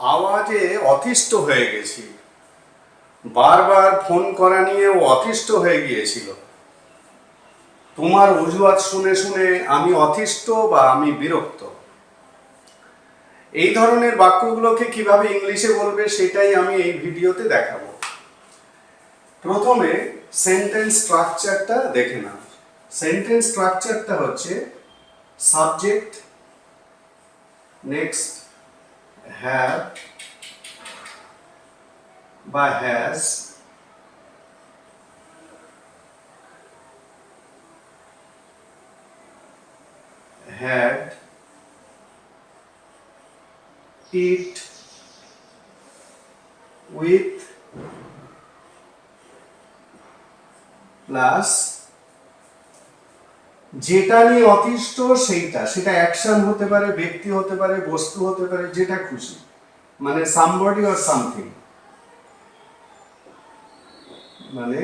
আওয়াজে অতিষ্ঠ হয়ে গেছি বারবার ফোন করা নিয়ে ও অতিষ্ঠ হয়ে গিয়েছিল। তোমার অজুহাত শুনে শুনে আমি অতিষ্ঠ বা আমি বিরক্ত। এই ধরনের বাক্যগুলোকে কীভাবে ইংলিশে বলবে সেটাই আমি এই ভিডিওতে দেখাবো। প্রথমে সেন্টেন্স স্ট্রাকচারটা দেখে নাও। সেন্টেন্স স্ট্রাকচারটা হচ্ছে সাবজেক্ট নেক্সট হ্যাভ বা has had it with plus যেটা নিয়ে অতিষ্ঠ, সেইটা। সেটা অ্যাকশন হতে পারে, ব্যক্তি হতে পারে, বস্তু হতে পারে, যেটা খুশি। মানে সামবডি অর সামথিং মানে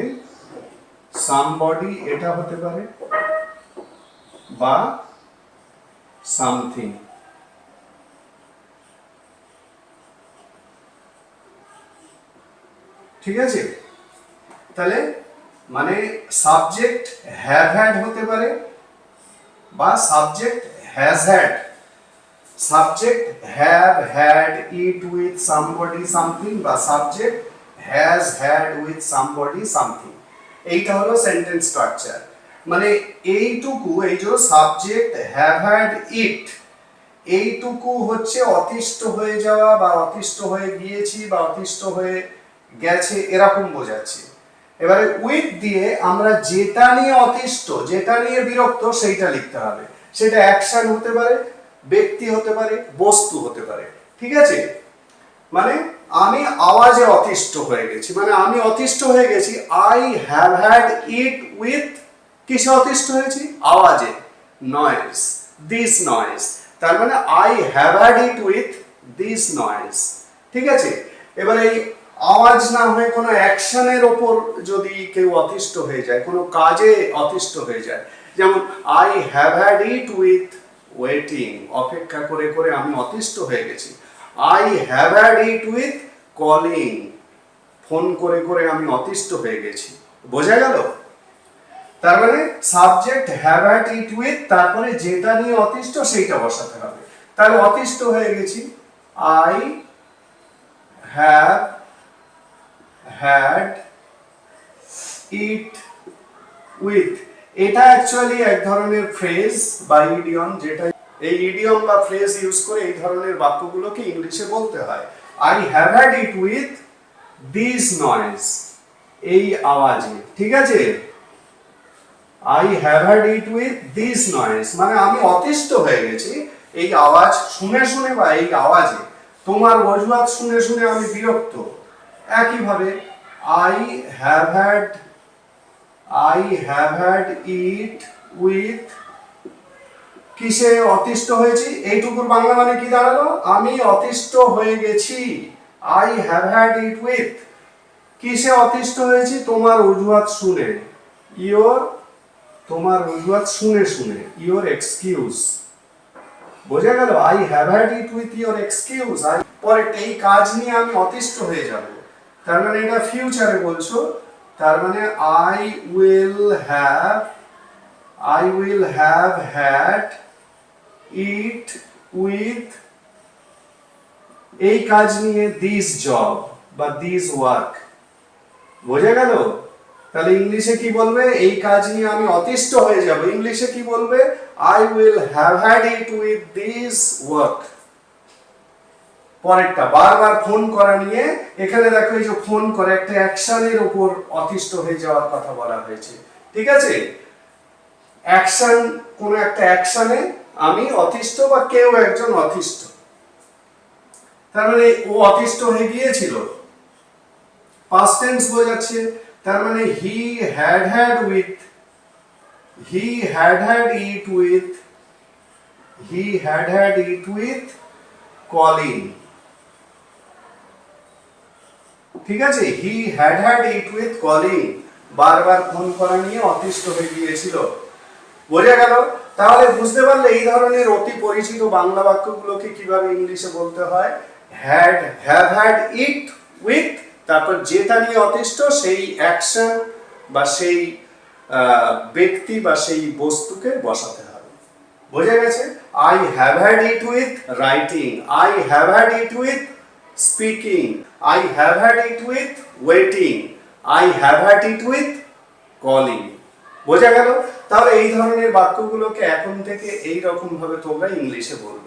সামবডি এটা হতে পারে বা সামথিং ঠিক আছে? তাহলে মানে সাবজেক্ট হ্যাভ হ্যাড হতে পারে বা subject has had subject have had it with somebody something বা subject has had with somebody something এইটা হলো সেন্টেন্স স্ট্রাকচার মানে এইটুকু, এই যে সাবজেক্ট হ্যাভ হ্যাড ইট এইটুকু হচ্ছে অতিষ্ঠ হয়ে যাওয়া বা অতিষ্ঠ হয়ে গিয়েছি বা অতিষ্ঠ হয়ে গেছে এরকম বোঝাচ্ছে। এবারে উইথ দিয়ে আমরা যেটা নিয়ে অতিষ্ঠ, যেটা নিয়ে বিরক্ত, সেইটা লিখতে হবে। সেটা অ্যাকশন হতে পারে, ব্যক্তি হতে পারে, বস্তু হতে পারে। ঠিক আছে? মানে আমি আওয়াজে অতিষ্ঠ হয়ে গেছি। মানে আমি অতিষ্ঠ হয়ে গেছি। I have had it with কিসে অতিষ্ঠ হয়েছি? আওয়াজে। নয়েস দিস নয়েজ তার মানে I have had it with this noise ঠিক আছে? এবার এই আওয়াজ না হয়ে কোনো অ্যাকশনের ওপর যদি কেউ অতিষ্ঠ হয়ে যায়, কোনো কাজে অতিষ্ঠ হয়ে যায়, যেমন I have had it with waiting অপেক্ষা করে করে আমি অতিষ্ঠ হয়ে গেছি। I have had it with calling phone করে করে আমি অতিষ্ঠ হয়ে গেছি। বোঝা গেল? তার মানে subject have had it with তারপরে যেটা নিয়ে অতিষ্ঠ সেইটা বসাতে হবে। তাহলে অতিষ্ঠ হয়ে গেছি। I have had it with এটা অ্যাকচুয়ালি এক ধরনের ফ্রেজ বা ইডিয়ম যেটা এই ইডিয়ম বা ফ্রেজ ইউজ করে এই ধরনের বাক্যগুলোকে ইংলিশে বলতে হয়। I have had it with this noise এই আওয়াজে, ঠিক আছে? I have had it with this noise মানে আমি অতিষ্ঠ হয়ে গেছি এই আওয়াজ শুনে শুনে বা এই আওয়াজে। তোমার অজুহাত শুনে শুনে আমি বিরক্ত। একইভাবে I have had I have had it with কিসে অতিষ্ঠ হয়েছি? এইটুকুর বাংলা মানে কি দাঁড়াল? আমি অতিষ্ঠ হয়ে গেছি। I have had it with কিসে অতিষ্ঠ হয়েছি? তোমার অজুহাত শুনে। ইয়োর তোমার অজুহাত শুনে শুনে। ইয়োর এক্সকিউজ বোঝা গেল? I have had it with your excuse I পরে এই কাজ নিয়ে আমি অতিষ্ঠ হয়ে যাব। তার মানে এটা ফিউচারে বলছো, তার মানে I will have I will have had it with এই কাজ নিয়ে দিস জব বা দিস ওয়ার্ক বোঝা গেল? তাহলে ইংলিশে কি বলবে? এই কাজ নিয়ে আমি অতিষ্ঠ হয়ে যাব। ইংলিশে কি বলবে? I will have had it with this work পরেরটা। বারবার ফোন করা নিয়ে এখানে দেখো এই যে ফোন করে একটা অ্যাকশনের উপর অতিষ্ঠ হয়ে যাওয়ার কথা বলা হয়েছে। ঠিক আছে? অ্যাকশন, কোন একটা অ্যাকশনে আমি অতিষ্ঠ বা কেউ একজন অতিষ্ঠ। তার মানে ও অতিষ্ঠ হয়ে গিয়েছিল। পাস্ট টেন্স বোঝাচ্ছে, তার মানে he had had with he had had it with he had had it with calling ঠিক আছে? He had had it with calling বারবার ফোন করা নিয়ে অতিষ্ঠ হয়ে গিয়েছিল। বোঝা গেল? তাহলে বুঝতে পারলে এই ধরনের অতি পরিচিত বাংলা বাক্যগুলোকে কীভাবে ইংলিশে বলতে হয়? Had have had it with তারপর যেটা নিয়ে অতিষ্ঠ, সেই অ্যাকশন বা সেই ব্যক্তি বা সেই বস্তুকে বসাতে হবে। বোঝা গেছে? I have had it with writing I have had it with speaking I have had it with waiting I have had it with calling বোঝা গেল? তাহলে এই ধরনের বাক্যগুলোকে এখন থেকে এই রকম ভাবে তোমরা ইংলিশে বলবে।